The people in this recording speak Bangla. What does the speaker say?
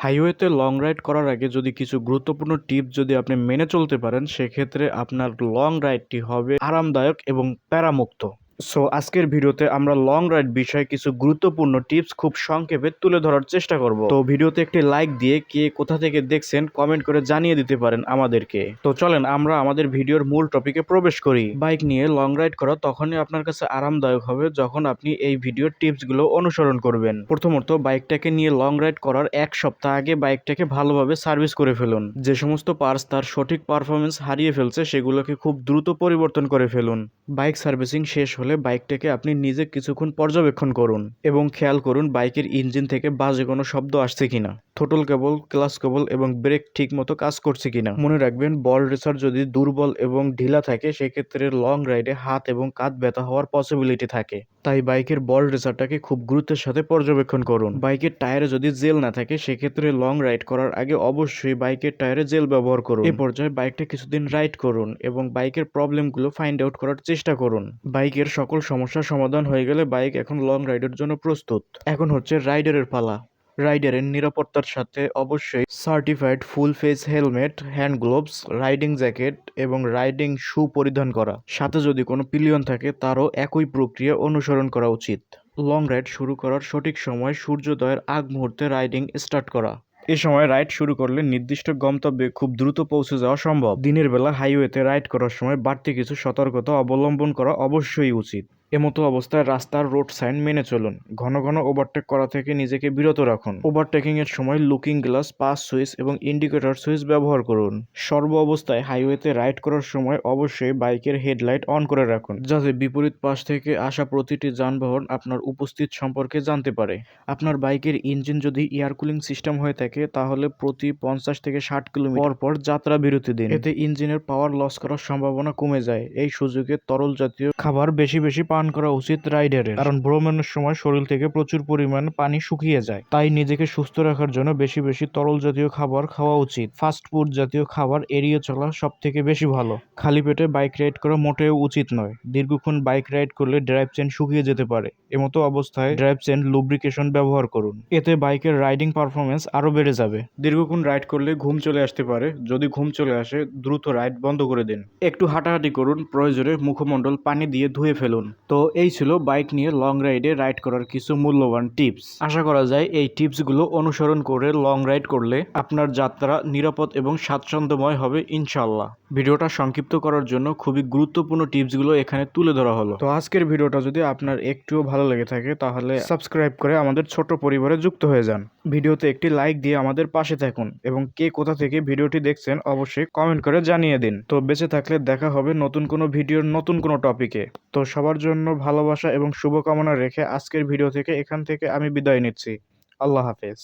হাইওয়েতে লং রাইড করার আগে যদি কিছু গুরুত্বপূর্ণ টিপ যদি আপনি মেনে চলতে পারেন, সেক্ষেত্রে আপনার লং রাইডটি হবে আরামদায়ক এবং প্যারামুক্ত। সো আজকের ভিডিওতে আমরা লং রাইড বিষয়ে কিছু গুরুত্বপূর্ণ টিপস খুব সংক্ষেপে তুলে ধরার চেষ্টা করব। তো ভিডিওতে একটি লাইক দিয়ে কে কোথা থেকে দেখছেন কমেন্ট করে জানিয়ে দিতে পারেন আমাদেরকে। তো চলেন, আমরা আমাদের ভিডিওর মূল টপিকে প্রবেশ করি। বাইক নিয়ে লং রাইড করা তখনই আপনার কাছে আরামদায়ক হবে যখন আপনি এই ভিডিওর টিপসগুলো অনুসরণ করবেন। প্রথমত বাইকটাকে নিয়ে লং রাইড করার এক সপ্তাহ আগে বাইকটাকে ভালোভাবে সার্ভিস করে ফেলুন। যে সমস্ত পার্টস তার সঠিক পারফরমেন্স হারিয়ে ফেলছে সেগুলোকে খুব দ্রুত পরিবর্তন করে ফেলুন। বাইক সার্ভিসিং শেষ হলে বাইকটাকে আপনি নিজে কিছুক্ষণ পর্যবেক্ষণ করুন এবং খেয়াল করুন বাইকের ইঞ্জিন থেকে বাজে কোনো শব্দ আসছে কিনা। থোটল কেবল, ক্লাস কেবল এবং ব্রেক ঠিক মতো কাজ করছে কিনা। মনে রাখবেন, বল রেসার যদি দুর্বল এবং ঢিলা থাকে, সেক্ষেত্রে লং রাইডে হাত এবং কাঁধ ব্যথা হওয়ার পসিবিলিটি থাকে। তাই বাইকের বল রেসারটাকে খুব গুরুত্বের সাথে পর্যবেক্ষণ করুন। বাইকের টায়ারে যদি জেল না থাকে, সেক্ষেত্রে লং রাইড করার আগে অবশ্যই বাইকের টায়ারে জেল ব্যবহার করুন। এই পর্যায়ে বাইকটা কিছুদিন রাইড করুন এবং বাইকের প্রবলেমগুলো ফাইন্ড আউট করার চেষ্টা করুন। বাইকের সকল সমস্যার সমাধান হয়ে গেলে বাইক এখন লং রাইডের জন্য প্রস্তুত। এখন হচ্ছে রাইডারের পালা। রাইডারের নিরাপত্তার সাথে অবশ্যই certified full face helmet hand gloves riding jacket এবং রাইডিং শু পরিধান করা। সাথে যদি কোনো পিলিয়ন থাকে, তারও একই প্রক্রিয়া অনুসরণ করা উচিত। লং রাইড শুরু করার সঠিক সময় সূর্যোদয়ের আগ মুহূর্তে রাইডিং স্টার্ট করা। এ সময় রাইড শুরু করলে নির্দিষ্ট গন্তব্যে খুব দ্রুত পৌঁছে যাওয়া সম্ভব। দিনের বেলা হাইওয়েতে রাইড করার সময় বাড়তি কিছু সতর্কতা অবলম্বন করা অবশ্যই উচিত। এমতো অবস্থায় রাস্তার রোড সাইন মেনে চলুন। ঘন ঘন ওভারটেক করা থেকে নিজেকে বিরত রাখুন। ওভারটেকিং এর সময় লুকিং গ্লাস পাস সুইচ এবং ইন্ডিকেটর সুইচ ব্যবহার করুন। সর্ব অবস্থায় হাইওয়েতে রাইড করার সময় অবশ্যই বাইকের হেডলাইট অন করে রাখুন, যাতে বিপরীত পাশ থেকে আসা প্রতিটি যানবাহন আপনার উপস্থিত সম্পর্কে জানতে পারে। আপনার বাইকের ইঞ্জিন যদি এয়ার কুলিং সিস্টেম হয়ে থাকে, তাহলে প্রতি পঞ্চাশ থেকে ষাট কিলোমিটার পর পর যাত্রা বিরতি দিন। এতে ইঞ্জিনের পাওয়ার লস করার সম্ভাবনা কমে যায়। এই সুযোগে তরল জাতীয় খাবার বেশি বেশি পান করা উচিত রাইডারের। কারণ ভ্রমণের সময় শরীর থেকে প্রচুর পরিমাণ পানি শুকিয়ে যায়। তাই নিজেকে সুস্থ রাখার জন্য বেশি বেশি তরল জাতীয় খাবার খাওয়া উচিত। ফাস্ট ফুড জাতীয় খাবার এড়িয়ে চলা সব থেকে বেশি ভালো। খালি পেটে বাইক রাইড করা মোটেও উচিত নয়। দীর্ঘক্ষণ বাইক রাইড করলে ড্রাইভ চেন শুকিয়ে যেতে পারে। এমতো অবস্থায় ড্রাইভ চেন লুব্রিকেশন ব্যবহার করুন। এতে বাইকের রাইডিং পারফরমেন্স আরও বেড়ে যাবে। দীর্ঘক্ষণ রাইড করলে ঘুম চলে আসতে পারে। যদি ঘুম চলে আসে, দ্রুত রাইড বন্ধ করে দিন। একটু হাঁটাহাঁটি করুন। প্রয়োজনে মুখমণ্ডল পানি দিয়ে ধুয়ে ফেলুন। তো এই ছিল বাইক নিয়ে লং রাইডে রাইড করার কিছু মূল্যবান টিপস আশা করা যায় এই টিপসগুলো অনুসরণ করে লং রাইড করলে আপনার যাত্রা নিরাপদ এবং স্বাচ্ছন্দ্যময় হবে ইনশাল্লাহ ভিডিওটা সংক্ষিপ্ত করার জন্য খুবই গুরুত্বপূর্ণ টিপসগুলো এখানে তুলে ধরা হলো। তো আজকের ভিডিওটা যদি আপনার একটুও ভালো লেগে থাকে তাহলে সাবস্ক্রাইব করে আমাদের ছোট পরিবারে যুক্ত হয়ে যান। ভিডিওতে একটি লাইক দিয়ে আমাদের পাশে থাকুন এবং কে কোথা থেকে ভিডিওটি দেখছেন অবশ্যই কমেন্ট করে জানিয়ে দিন। তো বেঁচে থাকলে দেখা হবে নতুন কোনো ভিডিওর নতুন কোনো টপিকে তো সবার জন্য ভালোবাসা এবং শুভকামনা রেখে আজকের ভিডিও থেকে এখান থেকে আমি বিদায় নিচ্ছি। আল্লাহ হাফেজ।